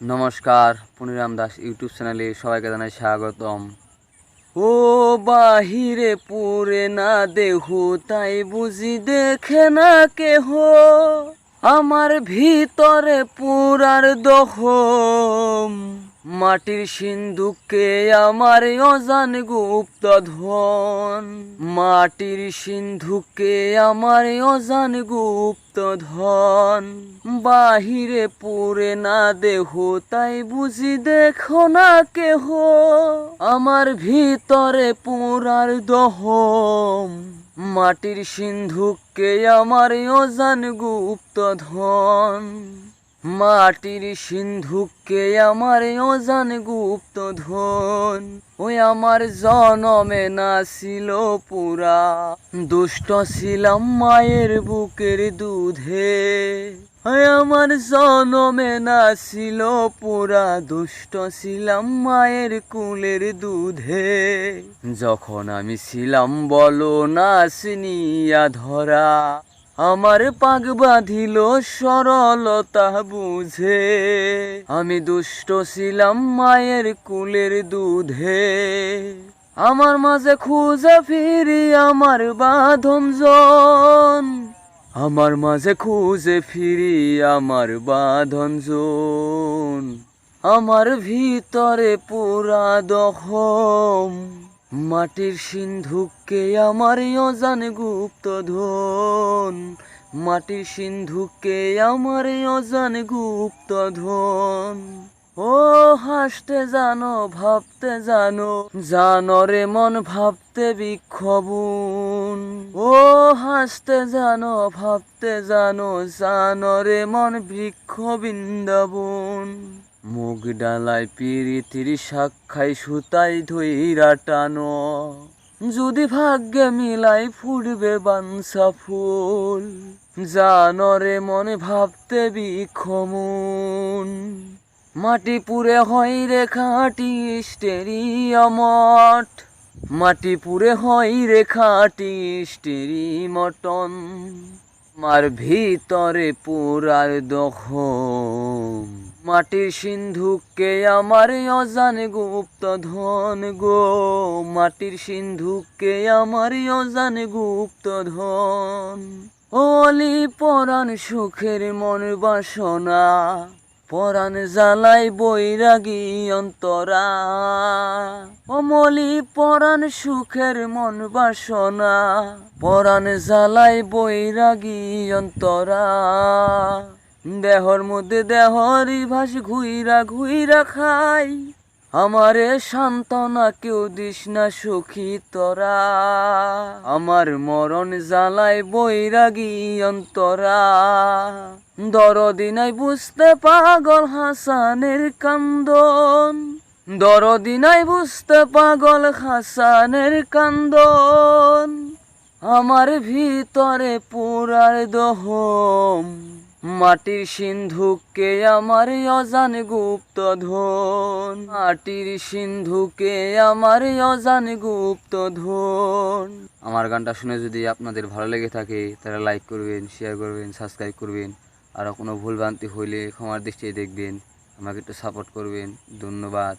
নমস্কার, পুনিরাম দাস ইউটিউব চ্যানেলে সবাইকে জানাই স্বাগতম। ও বাহিরে পুরে না দেহ, তাই বুঝি দেখে না কেহ। আমার ভিতরে পুরার দহম। মাটির সিন্ধুকে আমার অজান গুপ্ত ধন। মাটির সিন্ধুকে আমার অজান গুপ্ত ধন। বাহিরে পুরে না দেহ, তাই বুঝি দেখো না কেহ। আমার ভিতরে পুরার দহম মাটির সিন্ধুকে আমার অজান গুপ্ত ধন। মাটির সিন্ধুকে আমার অজান গুপ্ত ধন ওই আমার জনমে না ছিল পুরা। দুষ্ট ছিলাম মায়ের বুকের দুধে। আমার জনমে না ছিল পুরা। দুষ্ট ছিলাম মায়ের কুলের দুধে। যখন আমি ছিলাম বলো না ধরা। আমার পাগ বাঁধিল সরলতা বুঝে। আমি দুষ্ট ছিলাম মায়ের কুলের দুধে। আমার মাঝে খুঁজে ফিরি আমার বাঁধন জন। আমার মাঝে খুঁজে ফিরি আমার বাঁধন জন। আমার ভিতরে পুরা দহম মাটির সিন্ধুকে আমার অজান গুপ্ত ধন মাটির সিন্ধুকে আমার অজান গুপ্ত ধন ও হাসতে জানো, ভাবতে জানো জানো রে মন ভাবতে বিক্ষোভুন। ও হাসতে জানো, ভাবতে জানো জানো রে মন বৃক্ষ বৃন্দাবন মুগ ডালায় পিরিতির সাক্ষাই সুতাই ধইরা টানো। যদি ভাগ্যে মিলাই ফুটবে বানসা ফুল জানরে মনে ভাবতে বিক্ষমুন মাটি পুরে হয় রে খাটি স্টেরিয়ামট মাটি পুরে হয় রে খাটি স্টেরি মটন আমার ভিতরে পুরার দখম মাটির সিন্ধুকে আমার অজান গুপ্ত ধন গো। মাটির সিন্ধুকে আমার অজান গুপ্ত ধন। অলি পরাণ সুখের মন বাসনা, পরাণ জ্বালাই বৈরাগী অন্তরা। অমলি পরাণ সুখের মন বাসনা, পরাণ জ্বালাই বৈরাগী অন্তরা। দেহর মধ্যে দেহরি ভাস ঘুইরা ঘুইরা খাই। আমারে সান্ত্বনা কেউ দিস না সুখী তোরা। আমার মরণ জ্বালায় বৈরাগী অন্তরা। দরদি নাই বুঝতে পাগল হাসানের কান্দন। দরদি নাই বুঝতে পাগল হাসানের কান্দন। আমার ভিতরে পুরার দহম। মাটির সিন্ধুকে আমার অজান গুপ্ত ধন মাটির সিন্ধুকে আমার অজান গুপ্ত ধন আমার গানটা শুনে যদি আপনাদের ভালো লেগে থাকে তারা লাইক করবেন শেয়ার করবেন সাবস্ক্রাইব করবেন। আর কোনো ভুলভ্রান্তি হইলে ক্ষমার দৃষ্টিতে দেখবেন। আমাকে একটু সাপোর্ট করবেন। ধন্যবাদ।